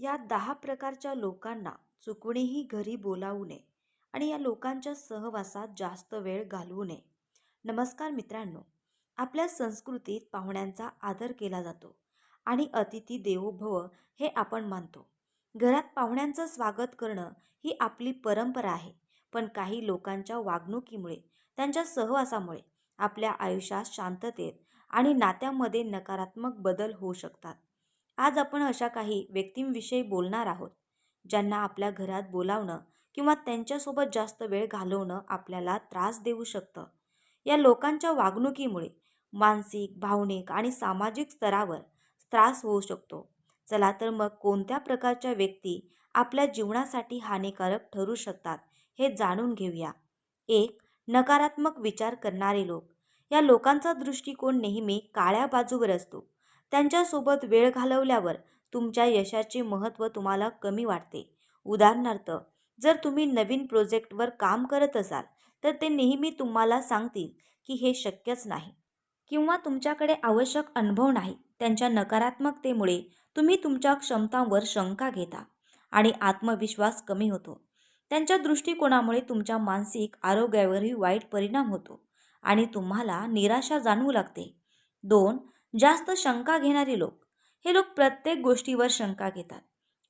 या दहा प्रकारच्या लोकांना चुकूनही घरी बोलावू नये आणि या लोकांच्या सहवासात जास्त वेळ घालवू नये. नमस्कार मित्रांनो आपल्या संस्कृतीत पाहुण्यांचा आदर केला जातो आणि अतिथी देवो भव हे आपण मानतो. घरात पाहुण्यांचं स्वागत करणं ही आपली परंपरा आहे पण काही लोकांच्या वागणुकीमुळे त्यांच्या सहवासामुळे आपल्या आयुष्यात शांततेत आणि नात्यामध्ये नकारात्मक बदल होऊ शकतात. आज आपण अशा काही व्यक्तींविषयी बोलणार आहोत ज्यांना आपल्या घरात बोलावणं किंवा त्यांच्यासोबत जास्त वेळ घालवणं आपल्याला त्रास देऊ शकतं. या लोकांच्या वागणुकीमुळे मानसिक भावनिक आणि सामाजिक स्तरावर त्रास होऊ शकतो. चला तर मग कोणत्या प्रकारच्या व्यक्ती आपल्या जीवनासाठी हानिकारक ठरू शकतात हे जाणून घेऊया. एक नकारात्मक विचार करणारे लोक. या लोकांचा दृष्टिकोन नेहमी काळ्या बाजूवर असतो. त्यांच्यासोबत वेळ घालवल्यावर तुमच्या यशाचे महत्त्व तुम्हाला कमी वाटते. उदाहरणार्थ जर तुम्ही नवीन प्रोजेक्टवर काम करत असाल तर ते नेहमी तुम्हाला सांगतील की हे शक्यच नाही किंवा तुमच्याकडे आवश्यक अनुभव नाही. त्यांच्या नकारात्मकतेमुळे तुम्ही तुमच्या क्षमतांवर शंका घेता आणि आत्मविश्वास कमी होतो. त्यांच्या दृष्टिकोनामुळे तुमच्या मानसिक आरोग्यावरही वाईट परिणाम होतो आणि तुम्हाला निराशा जाणवू लागते. दोन जास्त शंका घेणारे लोक हे लोक प्रत्येक गोष्टीवर शंका घेतात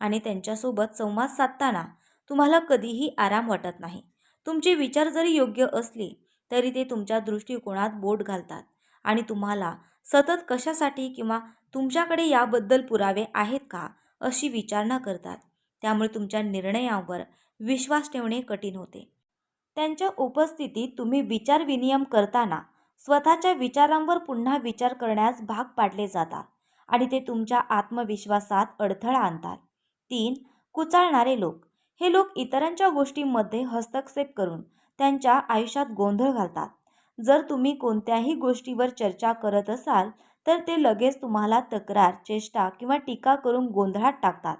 आणि त्यांच्यासोबत संवाद साधताना तुम्हाला कधीही आराम वाटत नाही. तुमचे विचार जरी योग्य असले तरी ते तुमच्या दृष्टिकोनात बोट घालतात आणि तुम्हाला सतत कशासाठी किंवा तुमच्याकडे याबद्दल पुरावे आहेत का अशी विचारणा करतात. त्यामुळे तुमच्या निर्णयांवर विश्वास ठेवणे कठीण होते. त्यांच्या उपस्थितीत तुम्ही विचार विनिमय करताना स्वतःच्या विचारांवर पुन्हा विचार करण्यास भाग पाडले जातात आणि ते तुमच्या आत्मविश्वासात अडथळा आणतात. तीन कुचाळणारे लोक. हे लोक इतरांच्या गोष्टींमध्ये हस्तक्षेप करून त्यांच्या आयुष्यात गोंधळ घालतात. जर तुम्ही कोणत्याही गोष्टीवर चर्चा करत असाल तर ते लगेच तुम्हाला तक्रार चेष्टा किंवा टीका करून गोंधळात टाकतात.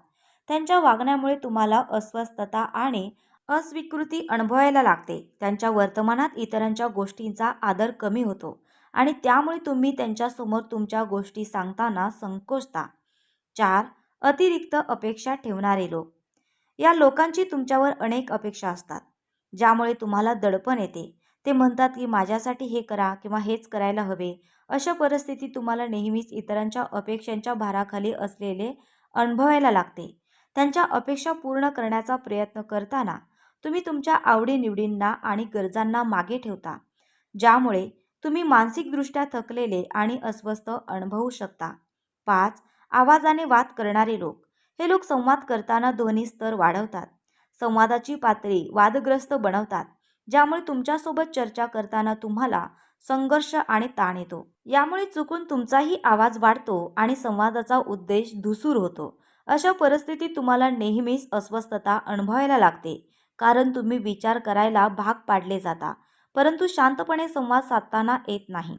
त्यांच्या वागण्यामुळे तुम्हाला अस्वस्थता आणि अस्वीकृती अनुभवायला लागते. त्यांच्या वर्तमानात इतरांच्या गोष्टींचा आदर कमी होतो आणि त्यामुळे तुम्ही त्यांच्यासमोर तुमच्या गोष्टी सांगताना संकोचता. चार अतिरिक्त अपेक्षा ठेवणारे लोक. या लोकांची तुमच्यावर अनेक अपेक्षा असतात ज्यामुळे तुम्हाला दडपण येते. ते म्हणतात की माझ्यासाठी हे करा किंवा हेच करायला हवे. अशा परिस्थितीत तुम्हाला नेहमीच इतरांच्या अपेक्षांच्या भाराखाली असलेले अनुभवायला लागते. त्यांच्या अपेक्षा पूर्ण करण्याचा प्रयत्न करताना तुम्ही तुमच्या आवडीनिवडींना आणि गरजांना मागे ठेवता ज्यामुळे तुम्ही मानसिकदृष्ट्या थकलेले आणि अस्वस्थ अनुभवू शकता. पाच आवाजाने वाद करणारे लोक. हे लोक संवाद करताना ध्वनी स्तर वाढवतात. संवादाची पातळी वादग्रस्त बनवतात ज्यामुळे तुमच्यासोबत चर्चा करताना तुम्हाला संघर्ष आणि ताण येतो. यामुळे चुकून तुमचाही आवाज वाढतो आणि संवादाचा उद्देश धुसूर होतो. अशा परिस्थितीत तुम्हाला नेहमीच अस्वस्थता अनुभवायला लागते. कारण तुम्ही विचार करायला भाग पाडले जाता परंतु शांतपणे संवाद साधताना येत नाही.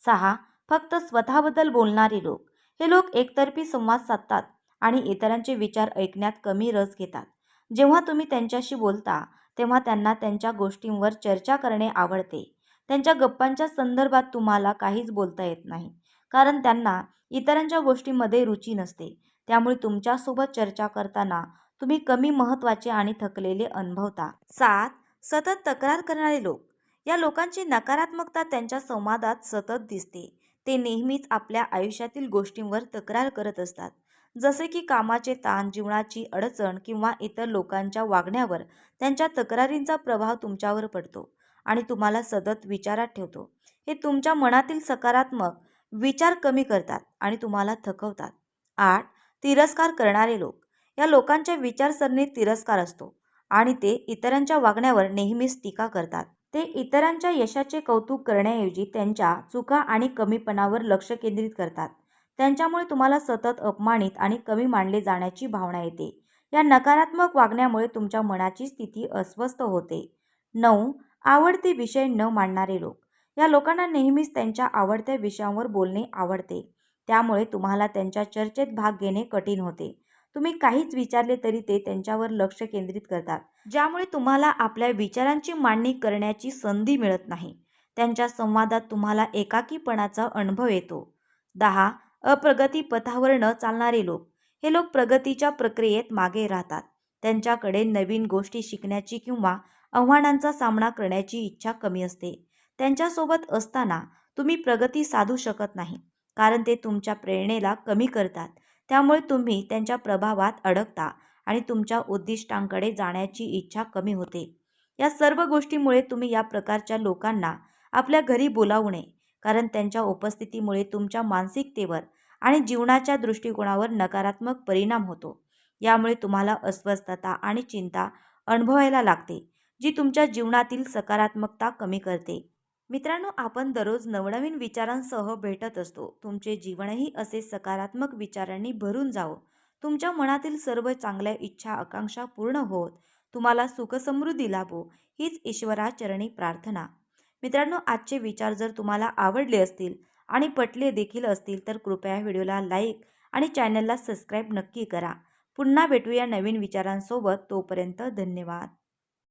सहा फक्त स्वतःबद्दल बोलणारे लोक. हे लोक एकतर्फी संवाद साधतात आणि इतरांचे विचार ऐकण्यात कमी रस घेतात. जेव्हा तुम्ही त्यांच्याशी बोलता तेव्हा त्यांना त्यांच्या गोष्टींवर चर्चा करणे आवडते. त्यांच्या गप्पांच्या संदर्भात तुम्हाला काहीच बोलता येत नाही कारण त्यांना इतरांच्या गोष्टींमध्ये रुची नसते. त्यामुळे तुमच्यासोबत चर्चा करताना तुम्ही कमी महत्त्वाचे आणि थकलेले अनुभवता. सात सतत तक्रार करणारे लोक. या लोकांची नकारात्मकता त्यांच्या संवादात सतत दिसते. ते नेहमीच आपल्या आयुष्यातील गोष्टींवर तक्रार करत असतात. जसे की कामाचे ताण जीवनाची अडचण किंवा इतर लोकांच्या वागण्यावर त्यांच्या तक्रारींचा प्रभाव तुमच्यावर पडतो आणि तुम्हाला सतत विचारात ठेवतो. हे तुमच्या मनातील सकारात्मक विचार कमी करतात आणि तुम्हाला थकवतात. आठ तिरस्कार करणारे लोक. या लोकांच्या विचारसरणीत तिरस्कार असतो आणि ते इतरांच्या वागण्यावर नेहमीच टीका करतात. ते इतरांच्या यशाचे कौतुक करण्याऐवजी त्यांच्या चुका आणि कमीपणावर लक्ष केंद्रित करतात. त्यांच्यामुळे तुम्हाला सतत अपमानित आणि कमी मानले जाण्याची भावना येते. या नकारात्मक वागण्यामुळे तुमच्या मनाची स्थिती अस्वस्थ होते. नऊ आवडते विषय न मांडणारे लोक. या लोकांना नेहमीच त्यांच्या आवडत्या विषयांवर बोलणे आवडते. त्यामुळे तुम्हाला त्यांच्या चर्चेत भाग घेणे कठीण होते. तुम्ही काहीच विचारले तरी ते त्यांच्यावर लक्ष केंद्रित करतात. ज्यामुळे तुम्हाला आपल्या विचारांची मांडणी करण्याची संधी मिळत नाही. त्यांच्या संवादात तुम्हाला एकाकीपणाचा अनुभव येतो. दहा अप्रगती पथावर न चालणारे लोक. हे लोक प्रगतीच्या प्रक्रियेत मागे राहतात. त्यांच्याकडे नवीन गोष्टी शिकण्याची किंवा आव्हानांचा सामना करण्याची इच्छा कमी असते. त्यांच्यासोबत असताना तुम्ही प्रगती साधू शकत नाही कारण ते तुमच्या प्रेरणेला कमी करतात. त्यामुळे तुम्ही त्यांच्या प्रभावात अडकता आणि तुमच्या उद्दिष्टांकडे जाण्याची इच्छा कमी होते. या सर्व गोष्टीमुळे तुम्ही या प्रकारच्या लोकांना आपल्या घरी बोलावू नये कारण त्यांच्या उपस्थितीमुळे तुमच्या मानसिकतेवर आणि जीवनाच्या दृष्टिकोनावर नकारात्मक परिणाम होतो. यामुळे तुम्हाला अस्वस्थता आणि चिंता अनुभवायला लागते जी तुमच्या जीवनातील सकारात्मकता कमी करते. मित्रांनो आपण दररोज नवनवीन विचारांसह भेटत असतो. तुमचे जीवनही असे सकारात्मक विचारांनी भरून जावं. तुमच्या मनातील सर्व चांगल्या इच्छा आकांक्षा पूर्ण होत तुम्हाला सुखसमृद्धी लाभो. हीच ईश्वराचरणी प्रार्थना. मित्रांनो आजचे विचार जर तुम्हाला आवडले असतील आणि पटले देखील असतील तर कृपया व्हिडिओला लाईक आणि चॅनलला सबस्क्राईब नक्की करा. पुन्हा भेटूया नवीन विचारांसोबत. तोपर्यंत धन्यवाद.